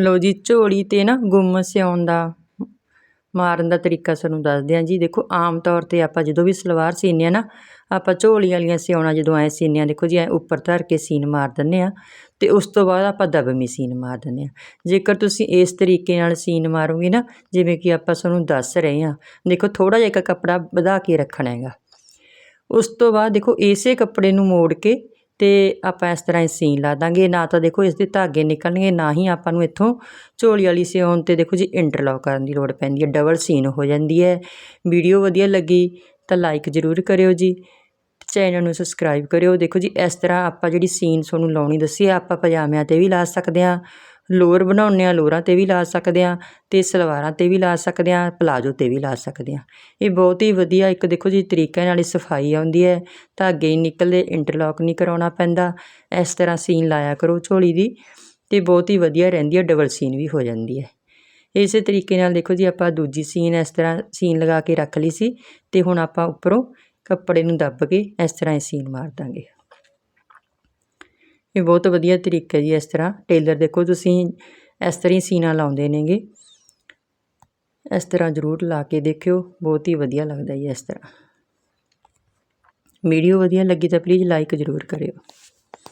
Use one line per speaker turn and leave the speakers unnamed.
ਲਓ ਜੀ, ਝੋਲੀ ਤੇ ਨਾ ਗੁੰਮ ਸਿਉਣ ਦਾ ਮਾਰਨ ਦਾ ਤਰੀਕਾ ਸਾਨੂੰ ਦੱਸਦੇ ਹਾਂ ਜੀ। ਦੇਖੋ, ਆਮ ਤੌਰ ਤੇ ਆਪਾਂ ਜਦੋਂ ਵੀ ਸਲਵਾਰ ਸੀਨੇ ਆ ਨਾ, ਆਪਾਂ ਝੋਲੀ ਵਾਲੀਆਂ ਸਿਉਣਾ ਜਦੋਂ ਐ ਸੀਨੇ ਆ, ਦੇਖੋ ਜੀ, ਐ ਉੱਪਰ ਧਰ ਕੇ ਸੀਨ ਮਾਰ ਦਿੰਨੇ ਆ ਤੇ ਉਸ ਤੋਂ ਬਾਅਦ ਆਪਾਂ ਦਬਮੀ ਸੀਨ ਮਾਰ ਦਿੰਨੇ ਆ ਜੇਕਰ ਤੁਸੀਂ ਇਸ ਤਰੀਕੇ ਨਾਲ ਸੀਨ ਮਾਰੋਗੇ ਨਾ, ਜਿਵੇਂ ਕਿ ਆਪਾਂ ਸਾਨੂੰ ਦੱਸ ਰਹੇ ਆ ਦੇਖੋ ਥੋੜਾ ਜਿਹਾ ਇੱਕ ਕੱਪੜਾ ਵਧਾ ਕੇ ਰੱਖਣਾ ਹੈਗਾ। ਉਸ ਤੋਂ ਬਾਅਦ ਦੇਖੋ, ਇਸੇ ਕੱਪੜੇ ਨੂੰ ਮੋੜ ਕੇ ਤੇ ਆਪਾਂ ਇਸ ਤਰ੍ਹਾਂ ਹੀ ਸੀਨ ਲਾ ਦਾਂਗੇ। ਨਾ ਤਾਂ ਦੇਖੋ ਇਸ ਦੇ ਧਾਗੇ ਨਿਕਲਣਗੇ, ਨਾ ਹੀ ਆਪਾਂ ਨੂੰ ਇੱਥੋਂ ਝੋਲੀ ਵਾਲੀ ਸਿਉਣ ਤੇ ਦੇਖੋ ਜੀ ਇੰਟਰਲੌਕ ਕਰਨ ਦੀ ਲੋੜ ਪੈਂਦੀ ਹੈ। ਡਬਲ ਸੀਨ ਹੋ ਜਾਂਦੀ ਹੈ। ਵੀਡੀਓ ਵਧੀਆ ਲੱਗੀ ਤਾਂ ਲਾਈਕ ਜ਼ਰੂਰ ਕਰਿਓ ਜੀ। ਚੈਨਲ ਨੂੰ ਸਬਸਕ੍ਰਾਈਬ ਕਰਿਓ। ਦੇਖੋ ਜੀ, ਇਸ ਤਰ੍ਹਾਂ ਆਪਾਂ ਜਿਹੜੀ ਸੀਨ ਤੁਹਾਨੂੰ ਲਾਉਣੀ ਦੱਸੀ ਆ ਆਪਾਂ ਪਜਾਮਿਆਂ ਤੇ ਵੀ ਲਾ ਸਕਦੇ ਆ ਲੋਅਰ ਬਣਾਉਂਦੇ ਹਾਂ ਲੋਅਰਾਂ ਤੇ ਵੀ ਲਾ ਸਕਦੇ ਹਾਂ ਅਤੇ ਸਲਵਾਰਾਂ ਤੇ ਵੀ ਲਾ ਸਕਦੇ ਹਾਂ, ਪਲਾਜੋ ਤੇ ਵੀ ਲਾ ਸਕਦੇ ਹਾਂ। ਇਹ ਬਹੁਤ ਹੀ ਵਧੀਆ ਇੱਕ ਦੇਖੋ ਜੀ ਤਰੀਕੇ ਨਾਲ ਸਫ਼ਾਈ ਆਉਂਦੀ ਹੈ ਧਾਗੇ ਹੀ ਨਿਕਲਦੇ ਇੰਟਰਲੋਕ ਨਹੀਂ ਕਰਾਉਣਾ ਪੈਂਦਾ। ਇਸ ਤਰ੍ਹਾਂ ਸੀਨ ਲਾਇਆ ਕਰੋ ਝੋਲੀ ਦੀ ਅਤੇ ਬਹੁਤ ਹੀ ਵਧੀਆ ਰਹਿੰਦੀ ਹੈ ਡਬਲ ਸੀਨ ਵੀ ਹੋ ਜਾਂਦੀ ਹੈ। ਇਸੇ ਤਰੀਕੇ ਨਾਲ ਦੇਖੋ ਜੀ ਆਪਾਂ ਦੂਜੀ ਸੀਨ ਇਸ ਤਰ੍ਹਾਂ ਸੀਨ ਲਗਾ ਕੇ ਰੱਖ ਲਈ ਸੀ ਅਤੇ ਹੁਣ ਆਪਾਂ ਉੱਪਰੋਂ ਕੱਪੜੇ ਨੂੰ ਦੱਬ ਕੇ ਇਸ ਤਰ੍ਹਾਂ ਇਹ ਸੀਨ ਮਾਰ ਦਾਂਗੇ। ਇਹ ਬਹੁਤ ਵਧੀਆ ਤਰੀਕਾ ਜੀ ਇਸ ਤਰ੍ਹਾਂ। ਟੇਲਰ ਦੇਖੋ, ਤੁਸੀਂ ਇਸ ਤਰ੍ਹਾਂ ਹੀ ਸੀਨਾ ਲਾਉਂਦੇ ਨੇਗੇ। ਇਸ ਤਰ੍ਹਾਂ ਜ਼ਰੂਰ ਲਾ ਕੇ ਦੇਖਿਓ। ਬਹੁਤ ਹੀ ਵਧੀਆ ਲੱਗਦਾ ਜੀ ਇਸ ਤਰ੍ਹਾਂ। ਵੀਡੀਓ ਵਧੀਆ ਲੱਗੀ ਤਾਂ ਪਲੀਜ਼ ਲਾਈਕ ਜ਼ਰੂਰ ਕਰਿਓ।